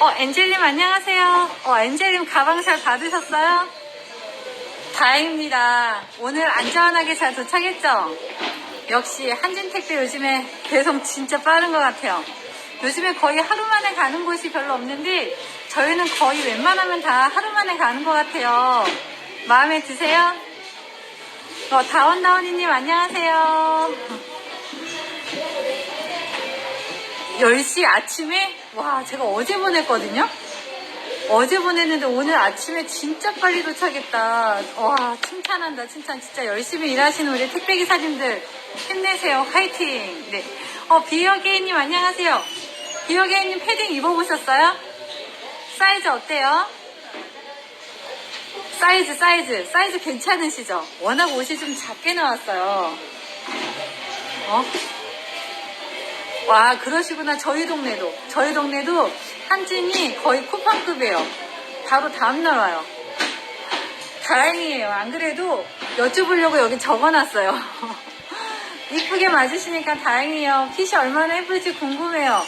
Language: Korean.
어, 엔젤님 안녕하세요. 어, 엔젤님 가방 잘 받으셨어요? 다행입니다. 오늘 안전하게 잘 도착했죠? 역시 한진택배 요즘에 배송 진짜 빠른 것 같아요. 요즘에 거의 하루 만에 가는 곳이 별로 없는데 저희는 거의 웬만하면 다 하루 만에 가는 것 같아요. 마음에 드세요? 어, 다원다원이님 안녕하세요. 10시 아침에? 와, 제가 어제 보냈거든요? 어제 보냈는데 오늘 아침에 진짜 빨리 도착했다. 와, 칭찬한다, 칭찬. 진짜 열심히 일하시는 우리 택배기사님들 힘내세요. 화이팅! 네. 어, 비어게이님 안녕하세요. 비어게이님 패딩 입어보셨어요? 사이즈 어때요? 사이즈, 사이즈. 사이즈 괜찮으시죠? 워낙 옷이 좀 작게 나왔어요. 어? 와, 그러시구나. 저희 동네도. 저희 동네도 한진이 거의 쿠팡급이에요. 바로 다음날 와요. 다행이에요. 안 그래도 여쭤보려고 여기 적어놨어요. 이쁘게 맞으시니까 다행이에요. 핏이 얼마나 예쁠지 궁금해요.